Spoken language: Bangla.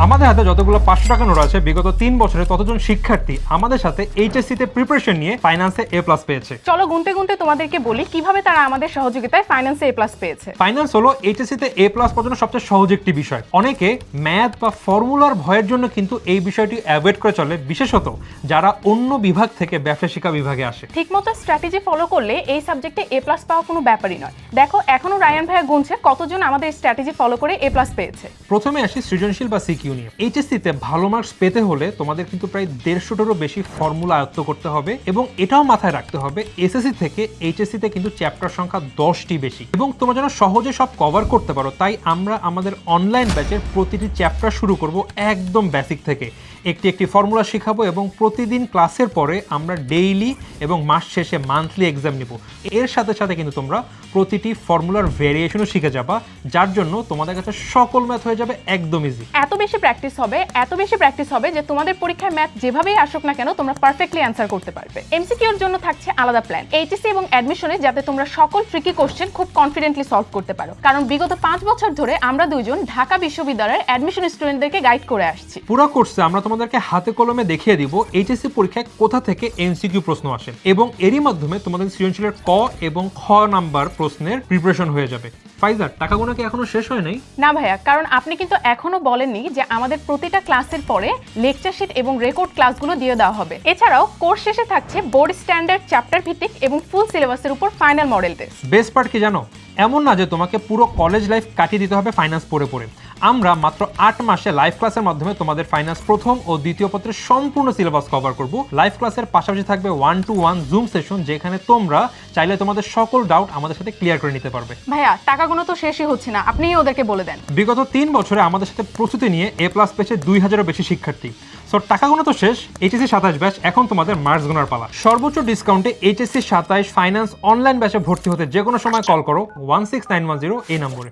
আমাদের হাতে যতগুলো পাঁচশো টাকা নোট আছে বিগত তিন বছরে ততজন শিক্ষার্থী আমাদের সাথে এইচএসসি তে প্রিপারেশন নিয়ে ফাইন্যান্সে এ প্লাস পেয়েছে। চলো গুনতে গুনতে তোমাদেরকে বলি কীভাবে তারা আমাদের সহযোগিতায় ফাইন্যান্সে এ প্লাস পেয়েছে? ফাইন্যান্স হলো এইচএসসি তে এ প্লাস পর্যন্ত সবচেয়ে সহজ একটি বিষয়। অনেকে ম্যাথ বা ফর্মুলার ভয়ের জন্য কিন্তু এই বিষয়টি অ্যাভয়েড করে চলে বিশেষত যারা অন্য বিভাগ থেকে ব্যবসা শিক্ষা বিভাগে আসে। ঠিকমতো স্ট্র্যাটেজি ফলো করলে এই সাবজেক্টে এ প্লাস পাওয়া কোনো ব্যাপারই নয়। দেখো এখনও রায়ান ভাইয়া গুনছে কতজন আমাদের স্ট্র্যাটেজি ফলো করে এ প্লাস পেয়েছে? প্রথমে আসি সৃজনশীল বা সিকিউ নিয়ে এইচএসসি ভালো মার্কস পেতে হলে তোমাদের কিন্তু প্রায় দেড়শোটারও বেশি ফর্মুলা আয়ত্ত করতে হবে এবং এটাও মাথায় রাখতে হবে এসএসসি থেকে এইচএসসিতে কিন্তু চ্যাপ্টার সংখ্যা দশটি বেশি। এবং তোমরা যেন সহজে সব কভার করতে পারো, তাই আমরা আমাদের অনলাইন ব্যাচের প্রতিটি চ্যাপ্টার শুরু করব একদম বেসিক থেকে। একটি একটি ফর্মুলা শেখাবো এবং প্রতিদিন ক্লাসের পরে আমরা ডেইলি এবং মাস শেষে মান্থলি এক্সাম নিব। এর সাথে সাথে কিন্তু তোমরা প্রতিটি ফর্মুলার ভেরিয়েশনও শিখে যাবা যার জন্য তোমাদের কাছে সকল ম্যাথ হয়ে যাবে একদম ইজি এত বেশি প্র্যাকটিস হবে এত বেশি প্র্যাকটিস হবে যে তোমাদের পরীক্ষায় ম্যাথ যেভাবেই আসুক না কেন তোমরা পারফেক্টলি অ্যান্সার করতে পারবে। এমসিকিউর জন্য থাকছে আলাদা প্ল্যান এইচএসসি এবং অ্যাডমিশনে যাতে তোমরা সকল ট্রিকি কোশ্চেন খুব কনফিডেন্টলি সলভ করতে পারো। কারণ বিগত পাঁচ বছর ধরে আমরা দুজন ঢাকা বিশ্ববিদ্যালয়ের অ্যাডমিশন স্টুডেন্টদেরকে গাইড করে আসছি। পুরো কোর্সে আমরা তোমাদেরকে হাতে কলমে দেখিয়ে দিব এইচএসসি পরীক্ষায় কোথা থেকে এমসিকিউ প্রশ্ন আসে। এবং এরই মাধ্যমে তোমাদের সৃজনশীলের ক এবং খ নাম্বার প্রশ্নের প্রিপারেশন হয়ে যাবে। ফাইজার টাকা গোনা কি এখনও শেষ হয় নাই? না ভাইয়া কারণ আপনি কিন্তু এখনও বলেননি যে আমাদের প্রতিটা ক্লাসের পরে লেকচার শিট এবং রেকর্ড ক্লাসগুলো দিয়ে দেওয়া হবে। এছাড়াও কোর্স শেষে থাকছে বোর্ড স্ট্যান্ডার্ড চ্যাপ্টার ভিত্তিক এবং ফুল সিলেবাসের উপর final model test best part কি জানো? এমন না যে তোমাকে পুরো কলেজ লাইফ কাটিয়ে দিতে হবে ফাইন্যান্স পড়ে পড়ে। আমরা মাত্র আট মাসে লাইভ ক্লাসের মাধ্যমে তোমাদের ফাইন্যান্স প্রথম ও দ্বিতীয় পত্রের সম্পূর্ণ সিলেবাস কভার করব। লাইভ ক্লাসের পাশাপাশি থাকবে one to one Zoom session যেখানে তোমরা চাইলে তোমাদের সকল ডাউট আমাদের সাথে ক্লিয়ার করে নিতে পারবে। ভাইয়া টাকা টাকাগুলো তো শেষই হচ্ছে না। আপনিই ওদেরকে বলে দেন। বিগত তিন বছরে আমাদের সাথে প্রস্তুতি নিয়ে এ প্লাস পেয়েছে দুই হাজারও বেশি শিক্ষার্থী। সো টাকা গোনা তো শেষ এইচএসসি সাতাশ ব্যাচ এখন তোমাদের মার্কস গোনার পালা। সর্বোচ্চ ডিসকাউন্টে এইচএসসি সাতাইশ ফাইন্যান্স অনলাইন ব্যাচে ভর্তি হতে যে কোনো সময় কল করো one six nine one zero এই নম্বরে।